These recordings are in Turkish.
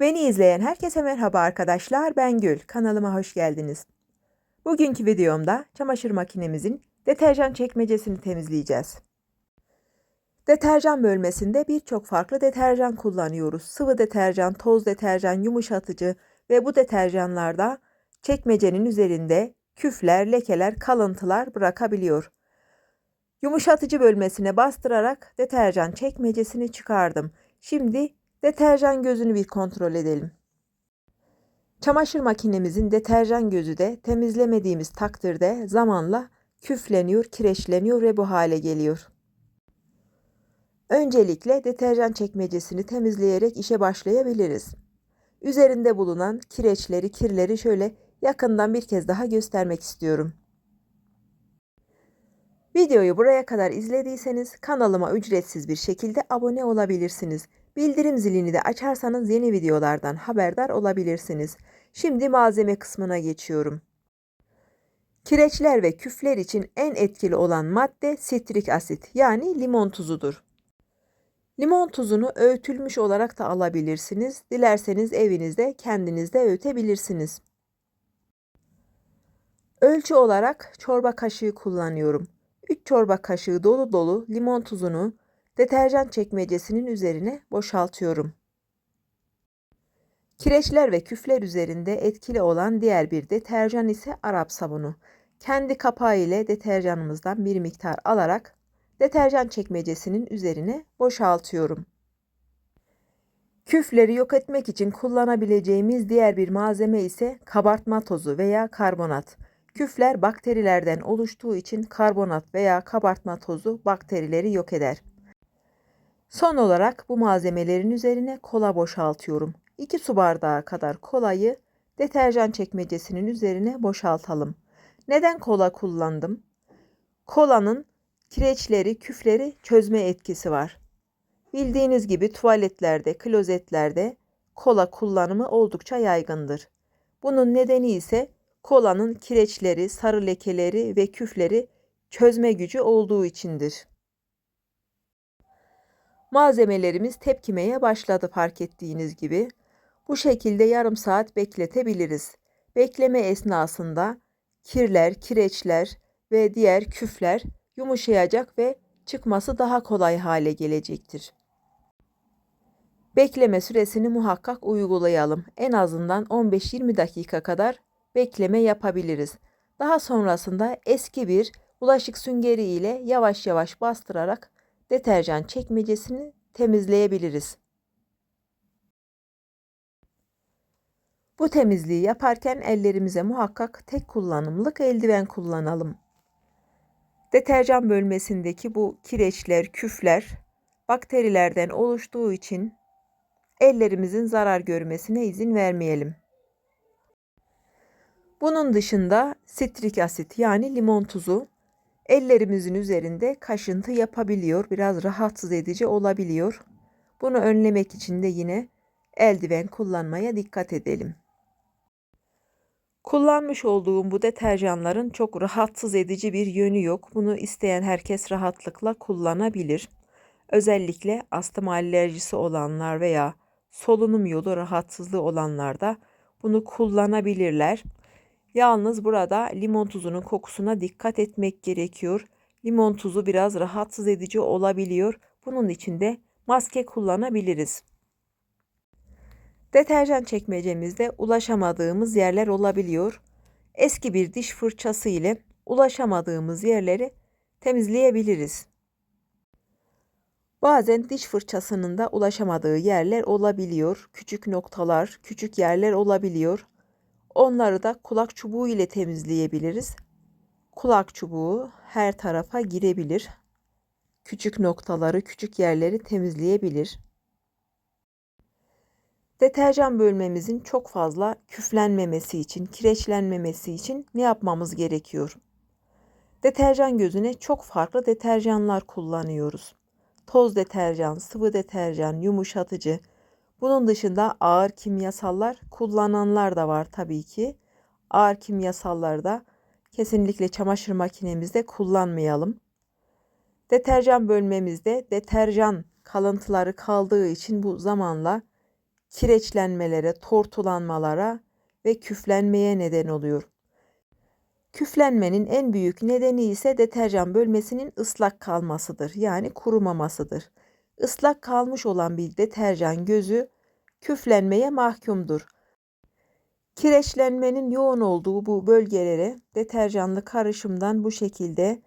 Beni izleyen herkese merhaba arkadaşlar. Ben Gül. Kanalıma hoş geldiniz. Bugünkü videomda çamaşır makinemizin deterjan çekmecesini temizleyeceğiz. Deterjan bölmesinde birçok farklı deterjan kullanıyoruz. Sıvı deterjan, toz deterjan, yumuşatıcı ve bu deterjanlarda çekmecenin üzerinde küfler, lekeler, kalıntılar bırakabiliyor. Yumuşatıcı bölmesine bastırarak deterjan çekmecesini çıkardım. Şimdi deterjan gözünü bir kontrol edelim. Çamaşır makinemizin deterjan gözü de temizlemediğimiz takdirde zamanla küfleniyor, kireçleniyor ve bu hale geliyor. Öncelikle deterjan çekmecesini temizleyerek işe başlayabiliriz. Üzerinde bulunan kireçleri, kirleri şöyle yakından bir kez daha göstermek istiyorum. Videoyu buraya kadar izlediyseniz kanalıma ücretsiz bir şekilde abone olabilirsiniz. Bildirim zilini de açarsanız yeni videolardan haberdar olabilirsiniz. Şimdi malzeme kısmına geçiyorum. Kireçler ve küfler için en etkili olan madde sitrik asit yani limon tuzudur. Limon tuzunu öğütülmüş olarak da alabilirsiniz. Dilerseniz evinizde kendiniz de öğütebilirsiniz. Ölçü olarak çorba kaşığı kullanıyorum. 3 çorba kaşığı dolu dolu limon tuzunu deterjan çekmecesinin üzerine boşaltıyorum. Kireçler ve küfler üzerinde etkili olan diğer bir deterjan ise Arap sabunu. Kendi kapağı ile deterjanımızdan bir miktar alarak deterjan çekmecesinin üzerine boşaltıyorum. Küfleri yok etmek için kullanabileceğimiz diğer bir malzeme ise kabartma tozu veya karbonat. Küfler bakterilerden oluştuğu için karbonat veya kabartma tozu bakterileri yok eder. Son olarak bu malzemelerin üzerine kola boşaltıyorum. 2 su bardağı kadar kolayı deterjan çekmecesinin üzerine boşaltalım. Neden kola kullandım? Kolanın kireçleri, küfleri çözme etkisi var. Bildiğiniz gibi tuvaletlerde, klozetlerde kola kullanımı oldukça yaygındır. Bunun nedeni ise kolanın kireçleri, sarı lekeleri ve küfleri çözme gücü olduğu içindir. Malzemelerimiz tepkimeye başladı fark ettiğiniz gibi. Bu şekilde yarım saat bekletebiliriz. Bekleme esnasında kirler, kireçler ve diğer küfler yumuşayacak ve çıkması daha kolay hale gelecektir. Bekleme süresini muhakkak uygulayalım. En azından 15-20 dakika kadar bekleme yapabiliriz. Daha sonrasında eski bir bulaşık süngeri ile yavaş yavaş bastırarak deterjan çekmecesini temizleyebiliriz. Bu temizliği yaparken ellerimize muhakkak tek kullanımlık eldiven kullanalım. Deterjan bölmesindeki bu kireçler, küfler bakterilerden oluştuğu için ellerimizin zarar görmesine izin vermeyelim. Bunun dışında sitrik asit yani limon tuzu ellerimizin üzerinde kaşıntı yapabiliyor. Biraz rahatsız edici olabiliyor. Bunu önlemek için de yine eldiven kullanmaya dikkat edelim. Kullanmış olduğum bu deterjanların çok rahatsız edici bir yönü yok. Bunu isteyen herkes rahatlıkla kullanabilir. Özellikle astım alerjisi olanlar veya solunum yolu rahatsızlığı olanlar da bunu kullanabilirler. Yalnız burada limon tuzunun kokusuna dikkat etmek gerekiyor. Limon tuzu biraz rahatsız edici olabiliyor. Bunun için de maske kullanabiliriz. Deterjan çekmecemizde ulaşamadığımız yerler olabiliyor. Eski bir diş fırçası ile ulaşamadığımız yerleri temizleyebiliriz. Bazen diş fırçasının da ulaşamadığı yerler olabiliyor. Küçük noktalar, küçük yerler olabiliyor. Onları da kulak çubuğu ile temizleyebiliriz. Kulak çubuğu her tarafa girebilir. Küçük noktaları, küçük yerleri temizleyebilir. Deterjan bölmemizin çok fazla küflenmemesi için, kireçlenmemesi için ne yapmamız gerekiyor? Deterjan gözüne çok farklı deterjanlar kullanıyoruz. Toz deterjan, sıvı deterjan, yumuşatıcı, bunun dışında ağır kimyasallar kullananlar da var tabii ki. Ağır kimyasalları da kesinlikle çamaşır makinemizde kullanmayalım. Deterjan bölmemizde deterjan kalıntıları kaldığı için bu zamanla kireçlenmelere, tortulanmalara ve küflenmeye neden oluyor. Küflenmenin en büyük nedeni ise deterjan bölmesinin ıslak kalmasıdır. Yani kurumamasıdır. Islak kalmış olan bir deterjan gözü küflenmeye mahkumdur. Kireçlenmenin yoğun olduğu bu bölgelere deterjanlı karışımdan bu şekilde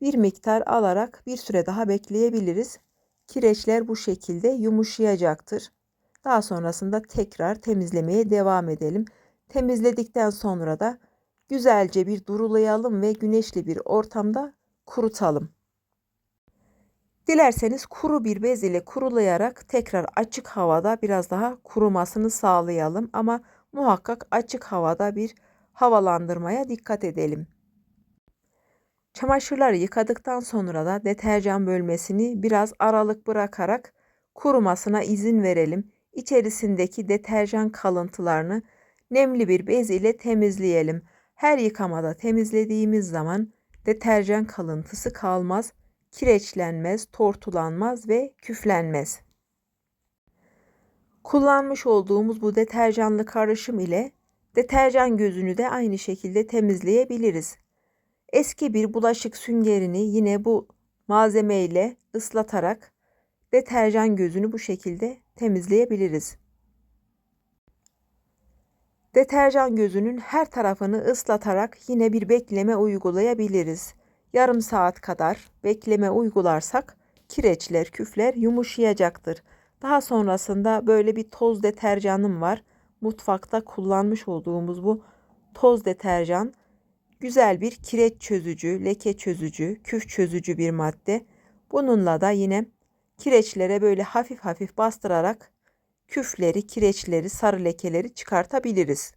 bir miktar alarak bir süre daha bekleyebiliriz. Kireçler bu şekilde yumuşayacaktır. Daha sonrasında tekrar temizlemeye devam edelim. Temizledikten sonra da güzelce bir durulayalım ve güneşli bir ortamda kurutalım. Dilerseniz kuru bir bez ile kurulayarak tekrar açık havada biraz daha kurumasını sağlayalım ama muhakkak açık havada bir havalandırmaya dikkat edelim. Çamaşırları yıkadıktan sonra da deterjan bölmesini biraz aralık bırakarak kurumasına izin verelim. İçerisindeki deterjan kalıntılarını nemli bir bez ile temizleyelim. Her yıkamada temizlediğimiz zaman deterjan kalıntısı kalmaz, kireçlenmez, tortulanmaz ve küflenmez. Kullanmış olduğumuz bu deterjanlı karışım ile deterjan gözünü de aynı şekilde temizleyebiliriz. Eski bir bulaşık süngerini yine bu malzeme ile ıslatarak deterjan gözünü bu şekilde temizleyebiliriz. Deterjan gözünün her tarafını ıslatarak yine bir bekleme uygulayabiliriz. Yarım saat kadar bekleme uygularsak kireçler, küfler yumuşayacaktır. Daha sonrasında böyle bir toz deterjanım var. Mutfakta kullanmış olduğumuz bu toz deterjan güzel bir kireç çözücü, leke çözücü, küf çözücü bir madde. Bununla da yine kireçlere böyle hafif hafif bastırarak küfleri, kireçleri, sarı lekeleri çıkartabiliriz.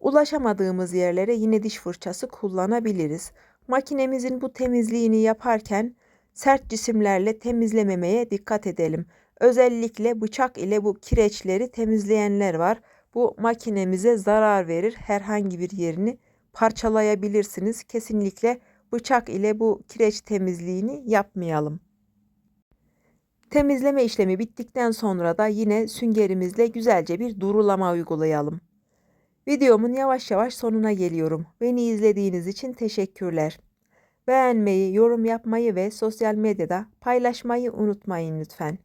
Ulaşamadığımız yerlere yine diş fırçası kullanabiliriz. Makinemizin bu temizliğini yaparken sert cisimlerle temizlememeye dikkat edelim. Özellikle bıçak ile bu kireçleri temizleyenler var. Bu makinemize zarar verir. Herhangi bir yerini parçalayabilirsiniz. Kesinlikle bıçak ile bu kireç temizliğini yapmayalım. Temizleme işlemi bittikten sonra da yine süngerimizle güzelce bir durulama uygulayalım. Videomun yavaş yavaş sonuna geliyorum. Beni izlediğiniz için teşekkürler. Beğenmeyi, yorum yapmayı ve sosyal medyada paylaşmayı unutmayın lütfen.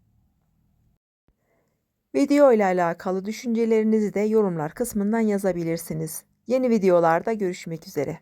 Video ile alakalı düşüncelerinizi de yorumlar kısmından yazabilirsiniz. Yeni videolarda görüşmek üzere.